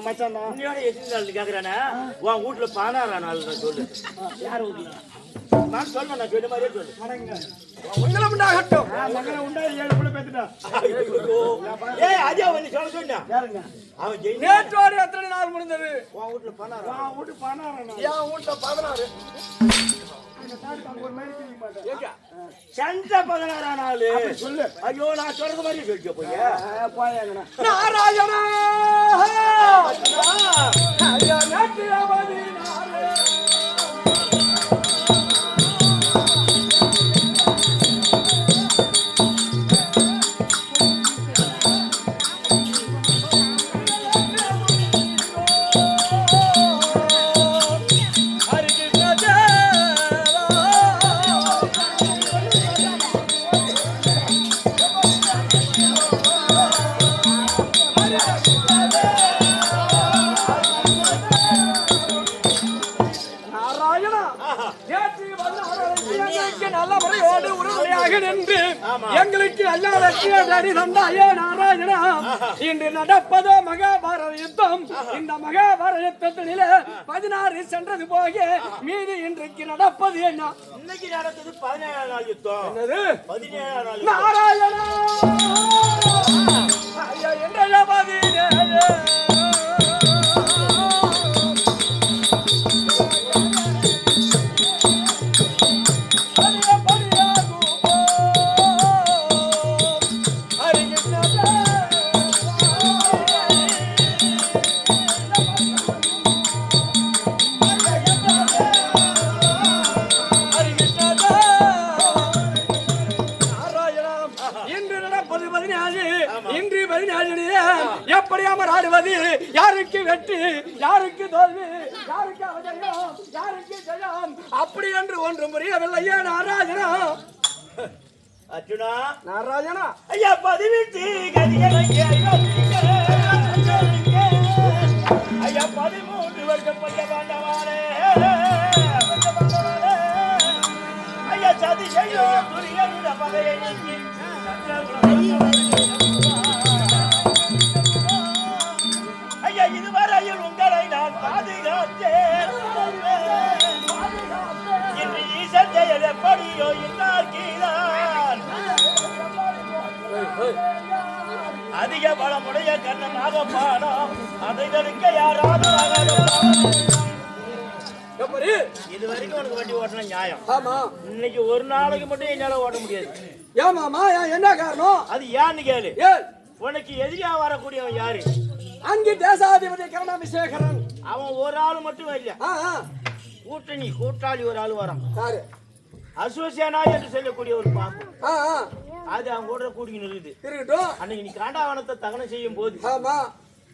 மச்சான் உன்னையோட எத்தனை உன் வீட்டுல பதினாறா நாள் நான் சொல்லு. யார் வீட்டுல நான் சொல்ல நான் சொன்ன மாதிரியே சொல்லு. மடங்க. உங்களை உண்டாகட்டும். மகனை உண்டா ஏழு பிள்ளை பேத்துட்டா? ஐயோ. ஏய் அஜய் வந்து சொல்ல சொன்னா. யாருங்க? அவன் ஜெயினு நேற்றோடு எத்தனை நாள் முடிந்தது? உன் வீட்டுல பதினாறா நான் வீட்டு பணம் என் வீட்டுல பதினாறு. பதினாறா நாள். சொல்லு. ஐயோ நான் சொல்றது மாதிரி சொல்லிக்க போய் நாராயணா! நின்று ஆமா. எங்களுக்கு தடி தந்தாயே நாராயணா. இன்று நடப்பதோ மகாபாரத யுத்தம். இந்த மகாபாரத யுத்தத்திலே பதினாறு சென்றது போக மீதி இன்றைக்கு நடப்பது என்ன? இன்னைக்கு நடந்தது பதினேழாம் நாள் யுத்தம். நாராயணா! நடப்பது பதினாலு இன்று பதினாலிலே எப்படி அமர் ஆடுவது யாருக்கு வெற்றி? யாருக்கு தோல்வி? யாருக்கு அவஜயம் யாருக்கு ஜெயம்? அப்படி என்று ஒன்றும் புரியவில்லையே நாராயணா. அர்ஜுனா. நாராயணா. ஐயா கதிகளுக்கு ஐயா பதிமூன்று வருஷம் பைய பாண்டவாரே. ஐயா சதி செய்யும் துரியனுட பகையை நீக்கி இதுவரையில் உங்களை நான் பாதுகாத்தேன். இன்று ஈசன் செயல் எப்படியோ அதிக பலமுடைய கண்ணனாக பாடம். அதை தடுக்க யாராவது எப்படி இது வரைக்கும் உனக்கு வண்டி ஓட்டணும் நியாயம். ஆமா. இன்னைக்கு ஒரு நாளைக்கு மட்டும் என்னால ஓட்ட முடியாது. ஏமாமா ஏன் என்ன காரணம்? அது ஏன்னு கேளு. உனக்கு எதிரியா வரக்கூடியவன் யாரு? அங்கே தேசாதிபதி கருணாபிஷேகரன். அவன் ஒரு ஆள் மட்டும் ஆ கூட்டணி கூட்டாளி ஒரு ஆள் வரான். அசோசியானா என்று சொல்லக்கூடிய ஒரு பாம்பு. அது அவன் கூட கூட்டிக்கிட்டு இருக்குது அன்னைக்கு நீ காண்டாவனத்தை தகனம் செய்யும் போது ஆமா.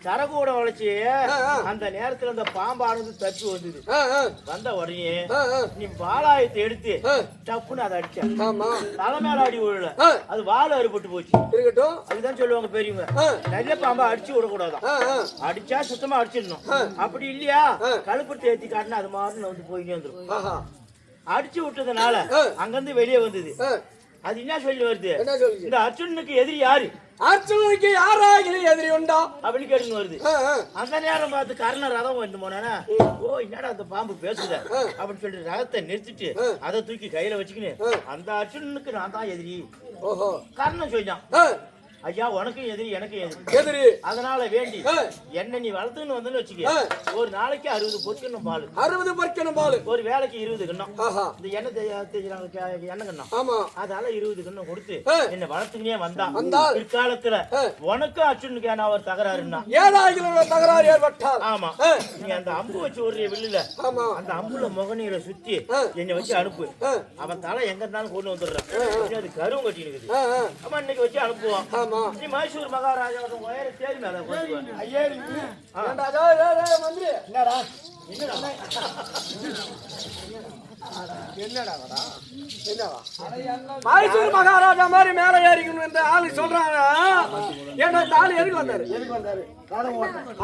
சரக்கு கூட வளைச்சி. அந்த நேரத்துல அந்த பாம்பானது தப்பி வந்தது வந்த உடனே நீ பாலாயத்தை எடுத்து. டப்புன்னு அதை அடிச்ச. ஆமா. தலை மேல அடி விழல. அது வாழை அறுபட்டு போச்சு. இருக்கட்டும். அதுதான் சொல்லுவாங்க பெரியவங்க. நல்ல பாம்பா அடிச்சு விடக்கூடாதான். அடிச்சா சுத்தமா அடிச்சிடணும். அப்படி இல்லையா? கழுப்பட்டு ஏத்தி காட்டினா அது மாதிரி வந்து போயிட்டே வந்துரும். ஆஹா. அடிச்சு விட்டதுனால. அங்கிருந்து வெளியே வந்தது. அது என்ன சொல்லி வருது? என்ன இந்த அர்ஜுனுக்கு எதிரி யாரு? அர்ஜுனனுக்கு யாராகிலும் எதிரி உண்டா? அப்படின்னு கேட்டுன்னு வருது. அந்த நேரம் பார்த்து கர்ண ரதம் வந்து போனானா ஓ என்னடா அந்த பாம்பு பேசுத? அப்படின்னு சொல்லிட்டு ரதத்தை நிறுத்திட்டு அதை தூக்கி கையில வச்சுக்கின்னு அந்த அர்ஜுனனுக்கு நான் தான் எதிரி. ஓஹோ. கர்ணன் சொல்லிட்டான் ஐயா உனக்கும் எதிரி எனக்கும் எதிரி. அதனால வேண்டி. என்ன நீ வளர்த்துன்னு வந்தேன்னு வச்சுக்க. ஒரு நாளைக்கு அறுபது பொற்கணும் பால். அறுபது பறிக்கணும் பாலு. ஒரு வேலைக்கு இருபது கிண்ணம். இந்த எண்ணெய் எண்ணெய் கிண்ணம். ஆமா. அதால இருபது கிண்ணம் கொடுத்து. என்ன வளர்த்துக்கினே வந்தான். பிற்காலத்துல. உனக்கும் அர்ஜுனுக்கு ஏன்னா ஒரு தகராறுன்னா? ஒரு தகராறு ஏற்பட்டால். ஆமா. ஆ. நீ அந்த அம்பு வச்சு விடுற வில்லுல ஆமா. அந்த அம்புல முகநீரை சுத்தி. என்னை வச்சு அனுப்பு. அவன் தலை எங்க இருந்தாலும் கொண்டு வந்துடுறான். அது கருவம் கட்டி இருக்குது. ஆமா இன்னைக்கு வச்சு அனுப்புவான். ஆமா. நீ மைசூர் மகாராஜா தேடி மேல. ஐயா ஏண்டா, மந்திரி. என்னடா? என்னவா? மைசூர் மகாராஜா மாதிரி மேல ஏறிக்கணும் இந்த ஆளு சொல்றாங்க ஏன்னா இந்த ஆளு எதுக்கு வந்தாரு? எதுக்கு வந்தாரு?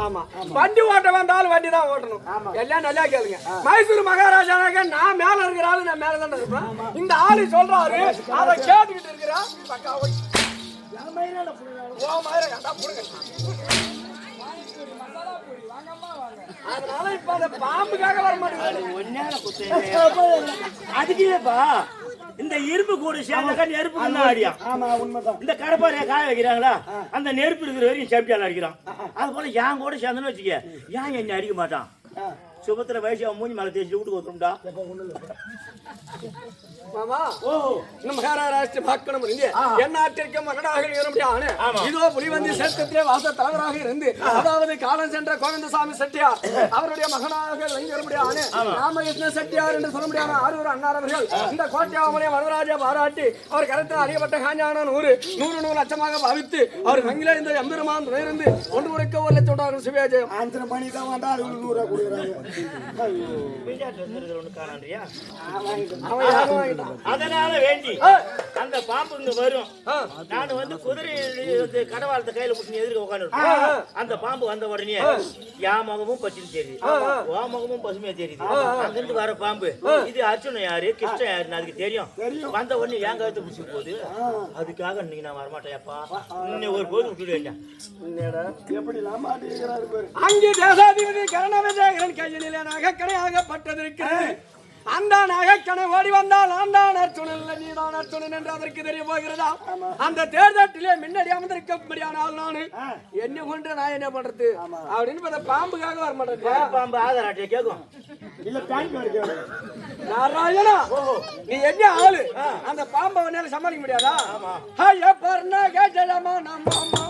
ஆமா. வண்டி ஓட்ட வந்தாலும் வண்டி தான் ஓட்டணும். எல்லாம் நல்லா கேளுங்க. மைசூர் மகாராஜானாக்க நான் மேல இருக்கிற ஆளு நான் மேல தானே இருப்பேன். இந்த ஆளு சொல்றாரு அதை கேட்டுக்கிட்டு இருக்கிறா அதனால இப்ப அந்த பாம்புக்காக வர மாட்டேங்குது ஒன்னால இந்த இரும்பு கூட சேர்ந்தாக்கா நெருப்பு கண்ணா அடியான் ஆமா உண்மைதான் இந்த கடப்பாறைய காய வைக்கிறாங்களா அந்த நெருப்பு இருக்கிற வரைக்கும் செப்டியால் அடிக்கிறான் அது போல என் கூட சேர்ந்தோன்னு வச்சுக்க ஏன் என்ன அடிக்க மாட்டான்? ஆ. சுபத்திர வயசு அவன் மூஞ்சி மேல தேய்ச்சி வீட்டுக்கு வந்துரும்டா. மாமா ஓ. நம்ம மகாராஷ்டிர பார்க்கணும் இருந்து எந்நாட்டிற்கு மகனாக இருமுடியான ஆமா. இதோ புலிவந்தி சேத்திரத்திலே வாச தலைவராக இருந்து அதாவது காலம் சென்ற கோவிந்தசாமி செட்டியார் அவருடைய மகனாக விளங்கியிருமுடியான ராமகிருஷ்ண செட்டியார் என்று சொல்ல முடியாத ஆரூர் அண்ணாரவர்கள் இந்த கோட்டையாமலே வரதராஜா பாராட்டி அவர் கருத்தில் அறியப்பட்ட காஞ்சான நூறு நூறு நூறு லட்சமாக பாவித்து அவர் மங்கில இந்த எம்பெருமான் துணையிருந்து ஒன்று முறைக்க ஒரு லட்சம் டாலர் சிவஜெயம் அஞ்சரை மணி தான் வந்தா அது நூறுரூவா கொடுக்குறாங்க அதனால வேண்டி அந்த பாம்பு இங்க வரும். நான் வந்து குதிரை வந்து கடவாளத்தை கையில புடிச்சு எதிர்க்க உட்காந்து அந்த பாம்பு வந்த உடனே என் முகமும் பச்சுன்னு தெரியுது. ஓ முகமும் பசுமையா தெரியுது. அங்கிருந்து வர பாம்பு இது அர்ஜுனன் யாரு கிருஷ்ணன் யாருன்னு அதுக்கு தெரியும். வந்த உடனே என் கழுத்து பிடிச்சி போகுது. அதுக்காக இன்னைக்கு நான் வரமாட்டேன்ப்பா. இன்னும் ஒரு போது விட்டுடுவேன் எப்படி அங்கே தேசாதிபதி கரணவிஜயகரன் கையிலே நகைக்கணையாகப்பட்டதிருக்கிறது அந்த நகைக்கணை ஓடி வந்தால் ஆண்டான் அர்ச்சுனன் நீதான் அர்ச்சுனன் என்று அதற்கு தெரிய போகிறதா? அந்த தேர்தட்டிலே முன்னாடி அமர்ந்திருக்கும்படியானால் நானு என்ன கொண்டு நான் என்ன பண்றது? அப்படின்னு பார்த்தா பாம்புக்காக வர மாட்டேன் பாம்பு? ஆதார் அட்டையை கேட்கும். இல்ல நாராயணா நீ என்ன ஆளு? அந்த பாம்பை உன்னால சமாளிக்க முடியாதா? ஐயா பர்ணா கேட்டலாமா நம்ம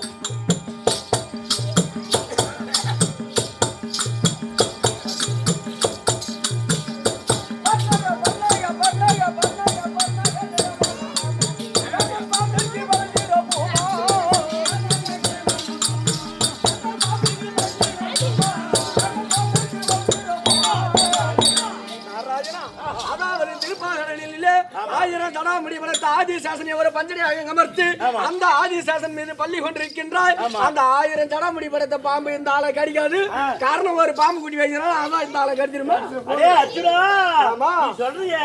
ஆதிசாசன் மீது பள்ளி கொண்டிருக்கின்றாய். அந்த ஆயிரம் ஜடாமுடி படைத்த பாம்பு இந்த ஆளை கடிக்காது. காரணம் ஒரு பாம்பு குட்டி வைக்கிறான் அதான் இந்த ஆளை கடிச்சிருமா? அடே சொல்றியே?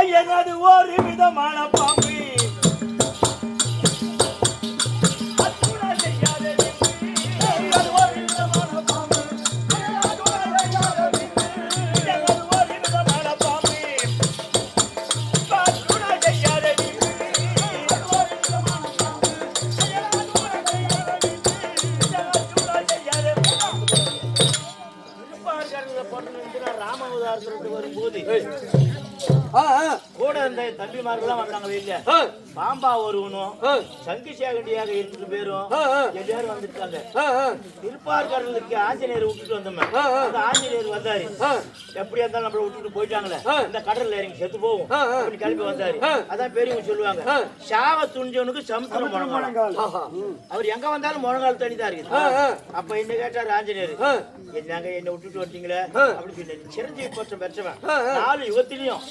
ஐயனது ஒரு விதமான பாம்பு இந்த தம்பிமார்கள்லாம் வந்தாங்க வெளியில பாம்பா ஒருவனும் சங்கி சேகண்டியாக இருந்துட்டு பேரும் எல்லாரும் ஆ, திருப்பார்கடலுக்கு ஆஞ்சநேயர் விட்டுட்டு வந்தோம். அந்த ஆஞ்சநேயர் வந்தாரு ஆ. எப்படியா இருந்தாலும் நம்மள விட்டுட்டு போயிட்டாங்களே. இந்த கடல்ல இறங்கி செத்து போவோம். அப்படி கிளம்பி வந்தாரு. அதான் பெரியவங்க சொல்லுவாங்க. சாவ துணிஞ்சவனுக்கு சமுத்திரம் முழங்கால். அவர் எங்க வந்தாலும் முழங்கால் தண்ணி தான் இருக்குது. அப்ப என்ன கேட்டாரு ஆஞ்சநேயர். என்னங்க என்ன விட்டுட்டு வந்துட்டீங்களே ஆ. அப்படி சொன்னேன் சிரஞ்சீவி பட்டம் பெற்றவன். நாலு யுகத்திலையும்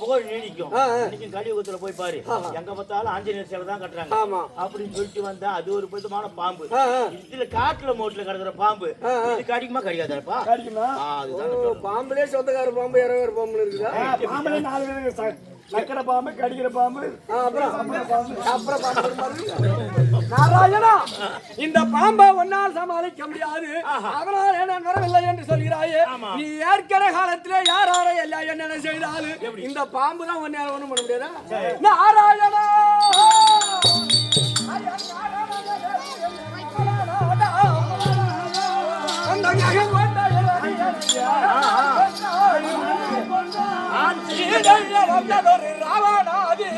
புகழ் நீடிக்கும். இன்னைக்கும் கலியுகத்துல போய் பாரு எங்க பார்த்தாலும் ஆஞ்சநேயர் சிலை தான் கட்டுறாங்க. ஆமா. அப்படின்னு சொல்லிட்டு வந்தா அது ஒரு விதமான பாம்பு. இதுல காட்டுல மோட்டுல கிடக்குற பாம்பு. இது கடிக்குமா கடிக்காதாப்பா? கிடைக்குமா? அதுதான் ஓ, பாம்புலயே சொந்தக்கார பாம்பு இரவேறு பாம்பு இருக்குதா? பாம்புல நாலு நக்கிற பாம்பு கடிக்கிற பாம்பு அப்புறம்? அப்புறம் பாம்பு. ஒரு மாதிரி இருக்கு. நாராயணா இந்த பாம்பை ஒன்னால் சமாளிக்க முடியாது அதனால் நான் வரவில்லை என்று சொல்கிறாயே. நீ ஏற்கிற காலத்திலே யார் யாரை எல்லாம் என்னென்ன செய்தாலும் இந்த பாம்பு தான் ஒன்னால ஒண்ணும் பண்ண முடியாதா நாராயணா ராவணாதி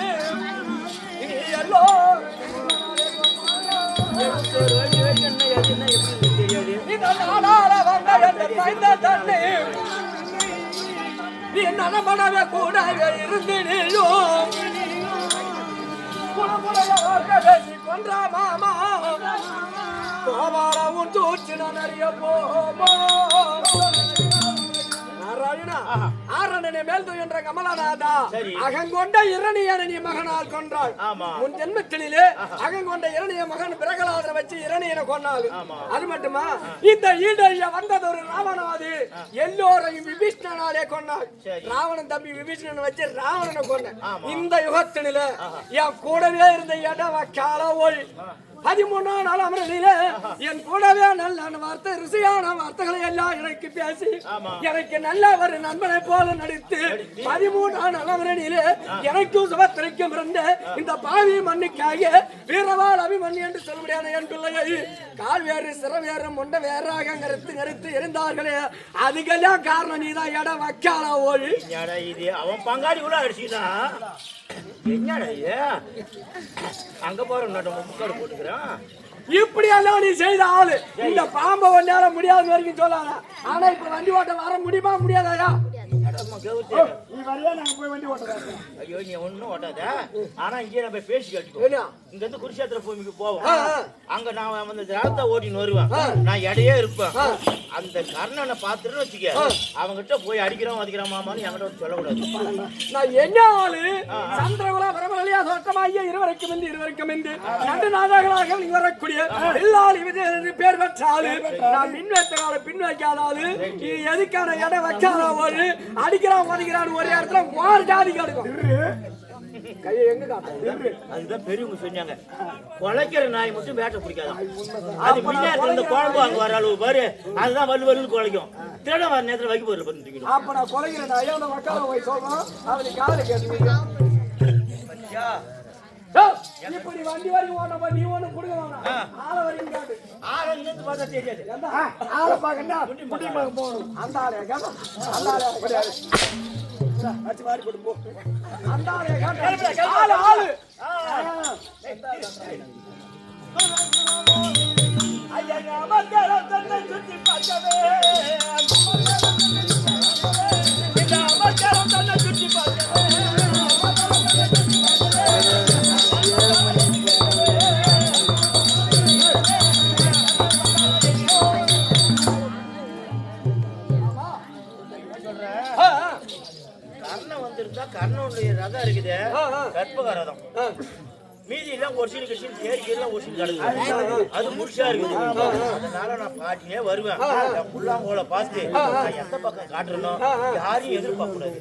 நீ நலமனவே கூடவே இருந்து கொன்ற மாமா கோபாலவும் தூச்சு நிறைய போமோ நாராயணா ஆரணனை மேல் கமலநாதா. அகங்கொண்ட இரணியனை நீ மகனால் கொன்றாள். முன் ஜென்மத்திலே அகங்கொண்ட இரணிய மகன் பிரகலாதனை வச்சு இரணியனை ஆமா. அது மட்டுமா? இந்த ஈடைய வந்தது ஒரு ராவணாது எல்லோரையும் விபீஷ்ணனாலே சரி. ராவணன் தம்பி விபீஷ்ணனை வச்சு ராவணனை கொன்ன. ஆமா. இந்த யுகத்தினில என் கூடவே இருந்த இடவ கால ஒளி பதிமூணாம் நாள் அமரனிலே என் கூடவே நல்ல வார்த்தை ருசியான வார்த்தைகளை எல்லாம் எனக்கு பேசி. எனக்கு நல்ல ஒரு நண்பனை போல நடித்து பதிமூணாம் நாள் அமரனிலே எனக்கும் சுபத்திரைக்கும் இருந்த இந்த பாவி மண்ணுக்காக வீரவாள் அபிமன்னி என்று சொல்ல முடியாத என் பிள்ளையை கால் வேறு சிற வேறு முண்டை வேறாக நிறுத்து நிறுத்து இருந்தார்களே அதுக்கெல்லாம் காரணம் நீதான் இடம் வைக்கால ஓடி அவன் பங்காளி கூட அடிச்சுட்டான் என்னடா இது? அங்க போற முக்காடு போட்டுக்கிறான். இப்படி எல்லாம் நீ செய்த ஆளு. இந்த பாம்பை ஒன்னால முடியாத வரைக்கும் சொல்லாத. ஆனா இப்ப வண்டி ஓட்ட வர முடியுமா? முடியாதாயா. நீ வரையா? நாங்க போய் வண்டி ஓட்டுறாங்க ஐயோ நீ ஒண்ணும் ஓட்டாத. ஆனா இங்கே நம்ம பேசி கட்டிக்கோ. என்ன? இங்க இருந்து குருஷேத்திர பூமிக்கு போவோம். அங்க நான் வந்து திராட்சை ஓட்டின்னு வருவேன். நான் இடையே இருப்பேன். அந்த கர்ணனை பார்த்துட்டு வச்சுக்க. அவங்கிட்ட போய் மாமான்னு என்கிட்ட வந்து சொல்லக்கூடாது. நான் என்ன ஆளு? சந்திரகுல பிரபலியா தோட்டமாகிய இருவருக்கும் என்று இருவருக்கும் என்று நடு நாதகளாக நீ வரக்கூடிய எல்லால் இது பேர் பெற்ற ஆளு. நான் மின் வைத்த பின் வைக்காத ஆளு நீ எதுக்கான இடம் வைக்காத ஆளு அடிக்கிறான் மதிக்கிறான் ஒரே இடத்துல மாறு ஜாதி கிடைக்கும் கையை எங்க காட்டுறது அதுதான் பெரியவங்க சொன்னாங்க. குலைக்கிற நாய் மட்டும் வேட்டை பிடிக்காதான். அது பின்னாடி இந்த குழம்பு அங்க வர அளவு பாரு. அதுதான் வலு வலுன்னு குலைக்கும். திருட வர நேரத்துல வைக்க அப்ப நான் போய் சொல்றோம். அவனுக்கு இப்படி வண்டி வரைக்கும் ஓட்ட நீ ஒண்ணு கொடுக்க வேணாம் ஆள வரைக்கும் காட்டு. ஆரங்க இருந்து பார்த்தா தெரியாது. ஆளை பார்க்கண்டா. முடி பார்க்க போகணும். அந்த ஆளே காட்டு. அந்த ஆளே கிடையாது வச்சு வாரி போட்டு போ. அந்த ஆளே காட்டு. ஆளு ஆளு. ஐயா பார்க்கவே. வந்திருந்தா கர்ணனுடைய ரதம் இருக்குது. கற்பக ரதம். மீதி எல்லாம் ஒரு சீடு கட்சி தேடி எல்லாம் ஒரு சீடு கிடக்குது அது முழுசா இருக்குது. அதனால நான் பாட்டியே வருவேன். புல்லாங்கோல பார்த்து எந்த பக்கம் காட்டுறனோ யாரையும் எதிர்பார்க்க கூடாது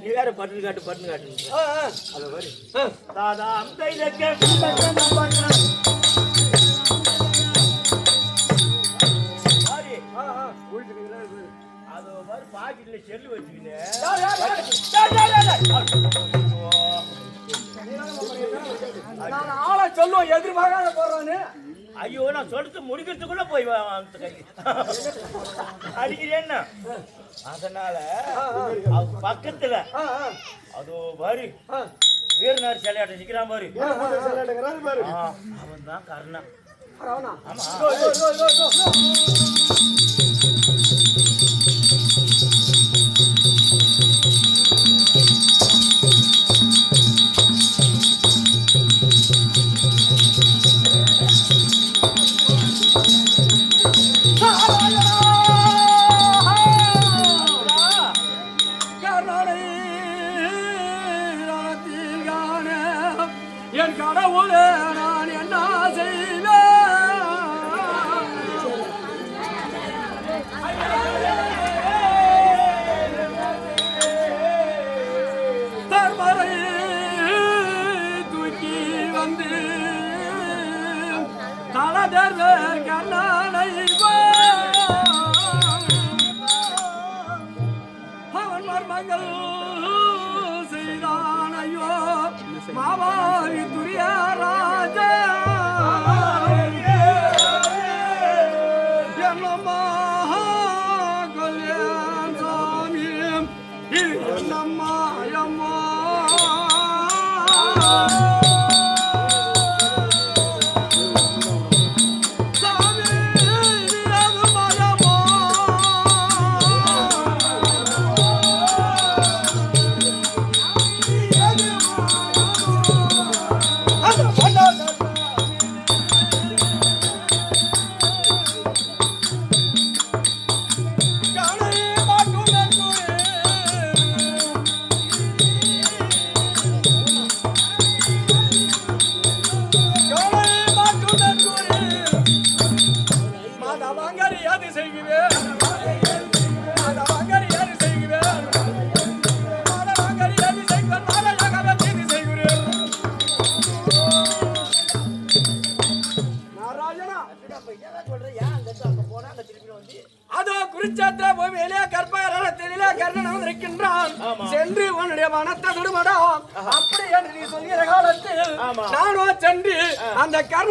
நீ வேற பட்டுன்னு காட்டு பட்டுன்னு காட்டு மாதிரி பாக்கெட்ல செல்லு வச்சுக்கிட்டு? யார், யார், யார்? நான் ஆளை சொல்லுவோம் எதிர்பார்க்காத போறான்னு. ஐயோ நான் சொல்லிட்டு முடிக்கிறதுக்குள்ள போய் அடிக்கிறேன்னா? அதனால அது பக்கத்துல அதோ பாரு. வீரனார் சிலையாட்ட நிக்கிறான் பாரு. அவன் தான் கர்ணன்? ஆமா. என் கடவுளே நான் என்ன செய்வேன்? தர்மரை தூக்கி வந்து தலதர்வர் கண்ணா மாவாரி துரிய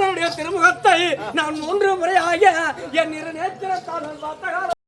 அந்த திருமுகத்தை நான் மூன்று முறையாக என் இரு நேத்திரத்தால் நான் பார்த்த